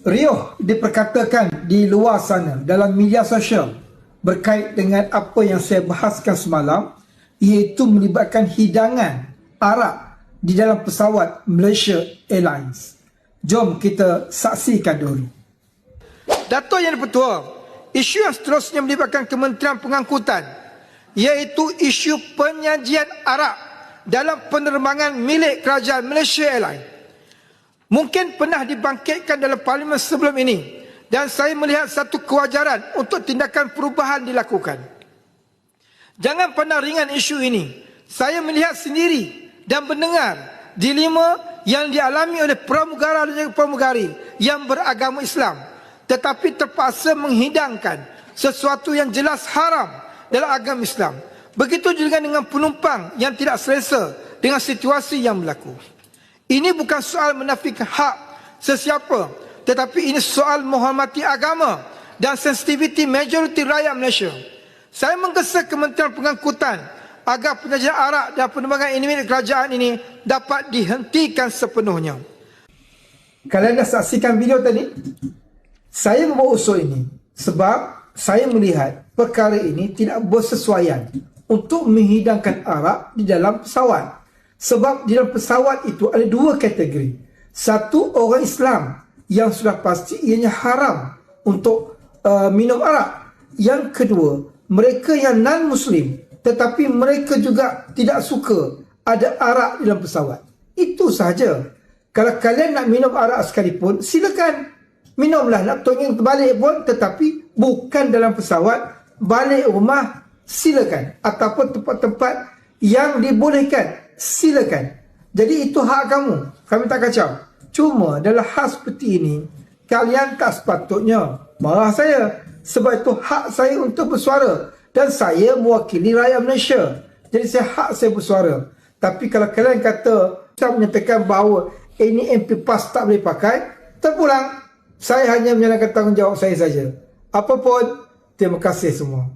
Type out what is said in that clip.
Rio diperkatakan di luar sana dalam media sosial berkait dengan apa yang saya bahaskan semalam iaitu melibatkan hidangan arak di dalam pesawat Malaysia Airlines. Jom kita saksikan dulu. Dato' Yang Dipertua, isu yang seterusnya melibatkan Kementerian Pengangkutan iaitu isu penyajian arak dalam penerbangan milik kerajaan Malaysia Airlines. Mungkin pernah dibangkitkan dalam parlimen sebelum ini dan saya melihat satu kewajaran untuk tindakan perubahan dilakukan. Jangan pernah ringan isu ini. Saya melihat sendiri dan mendengar dilema yang dialami oleh pramugara dan pramugari yang beragama Islam tetapi terpaksa menghidangkan sesuatu yang jelas haram dalam agama Islam. Begitu juga dengan penumpang yang tidak selesa dengan situasi yang berlaku. Ini bukan soal menafikan hak sesiapa tetapi ini soal menghormati agama dan sensitiviti majoriti rakyat Malaysia. Saya menggesa Kementerian Pengangkutan agar penyajian arak dan penerbangan ini milik kerajaan ini dapat dihentikan sepenuhnya. Kalian dah saksikan video tadi? Saya membawa usul ini sebab saya melihat perkara ini tidak bersesuaian untuk menghidangkan arak di dalam pesawat. Sebab di dalam pesawat itu ada dua kategori. Satu orang Islam yang sudah pasti ianya haram untuk uh, minum arak. Yang kedua, mereka yang non-Muslim tetapi mereka juga tidak suka ada arak di dalam pesawat. Itu sahaja. Kalau kalian nak minum arak sekalipun, silakan. Minumlah nak tongeng terbalik pun tetapi bukan dalam pesawat. Balik rumah, silakan. Ataupun tempat-tempat yang dibolehkan silakan. Jadi itu hak kamu. Kami tak kacau. Cuma dalam hal seperti ini, kalian tak sepatutnya marah saya. Sebab itu hak saya untuk bersuara. Dan saya mewakili rakyat Malaysia. Jadi saya hak saya bersuara. Tapi kalau kalian kata, saya menyatakan bahawa ini MP PAS tak boleh pakai, terpulang. Saya hanya menjalankan tanggungjawab saya saja. Apapun, terima kasih semua.